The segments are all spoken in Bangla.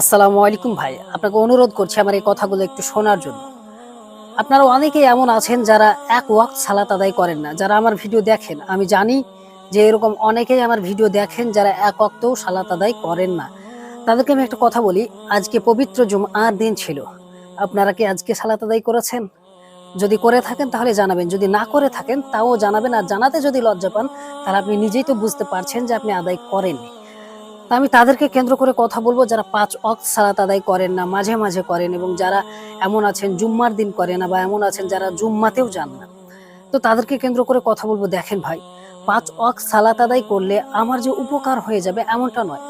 আসসালামু আলাইকুম ভাই, আপনাকে অনুরোধ করছি আমার এই কথাগুলো একটু শোনার জন্য। আপনারা অনেকেই এমন আছেন যারা এক ওয়াক্ত সালাত আদায় করেন না, যারা আমার ভিডিও দেখেন। আমি জানি যে এরকম অনেকেই আমার ভিডিও দেখেন যারা এক ওয়াক্তও সালাত আদায় করেন না। তাদেরকে আমি একটা কথা বলি, আজকে পবিত্র জুমআর দিন ছিল। আপনারা কি আজকে সালাত আদায় করেছেন? যদি করে থাকেন তাহলে জানাবেন, যদি না করে থাকেন তাও জানাবেন। আর জানাতে যদি লজ্জা পান, তাহলে আপনি নিজেই তো বুঝতে পারছেন যে আপনি আদায় করেননি। আমি তাদেরকে কেন্দ্র করে কথা বলব, যারা পাঁচ অক্ত সালাত আদায় করেন না, মাঝে মাঝে করেন এবং যারা এমন আছেন, জুম্মার দিন করে না বা এমন আছেন যারা জুম্মাতেও যান না। তো তাদেরকে কেন্দ্র করে কথা বলব, দেখেন ভাই, পাঁচ অক সালাত আদায় করলে আমার যে উপকার হয়ে যাবে এমনটা নয়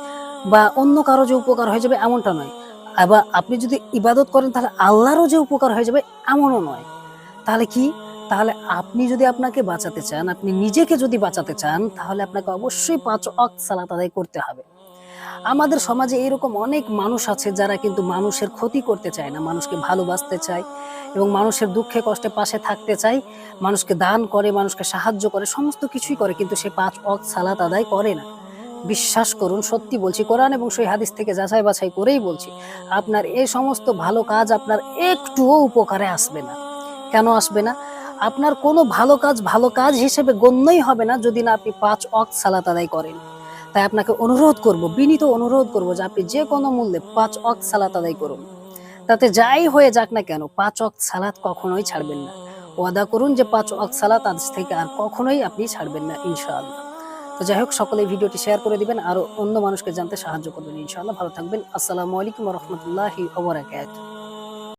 বা অন্য কারও যে উপকার হয়ে যাবে এমনটা নয়। আবার আপনি যদি ইবাদত করেন, তাহলে আল্লাহরও যে উপকার হয়ে যাবে এমনও নয়। তাহলে কি? তাহলে আপনি যদি আপনাকে বাঁচাতে চান, আপনি নিজেকে যদি বাঁচাতে চান, তাহলে আপনাকে অবশ্যই পাঁচ অক্ত সালাত আদায় করতে হবে। আমাদের সমাজে এরকম অনেক মানুষ আছে যারা কিন্তু মানুষের ক্ষতি করতে চায় না, মানুষকে ভালোবাসতে চায় এবং মানুষের দুঃখে কষ্টে পাশে থাকতে চায়, মানুষকে দান করে, মানুষকে সাহায্য করে, সমস্ত কিছুই করে কিন্তু সে পাঁচ অক সালাত আদায় করে না। বিশ্বাস করুন, সত্যি বলছি, কোরআন এবং সেই হাদিস থেকে যাচাই বাছাই করেই বলছি, আপনার এই সমস্ত ভালো কাজ আপনার একটুও উপকারে আসবে না। কেন আসবে না? আপনার কোনো ভালো কাজ ভালো কাজ হিসেবে গণ্যই হবে না যদি না আপনি পাঁচ অক সালাত আদায় করেন। তাই আপনাকে অনুরোধ করব, বিনীত অনুরোধ করব যে আপনি যে কোনো মূল্যে পাঁচ অক সালাত আদায় করুন। তাতে যাই হয়ে যাক না কেন, পাঁচ অক সালাত কখনোই ছাড়বেন না। ওয়াদা করুন যে পাঁচ অক সালাত আজ থেকে আর কখনোই আপনি ছাড়বেন না, ইনশাআল্লাহ। তো যাই হোক, সকলে ভিডিওটি শেয়ার করে দিবেন আরও অন্য মানুষকে জানতে সাহায্য করবেন, ইনশাআল্লাহ। ভালো থাকবেন। আসসালামু আলাইকুম রহমতুল্লাহি ওবরাকাতুহু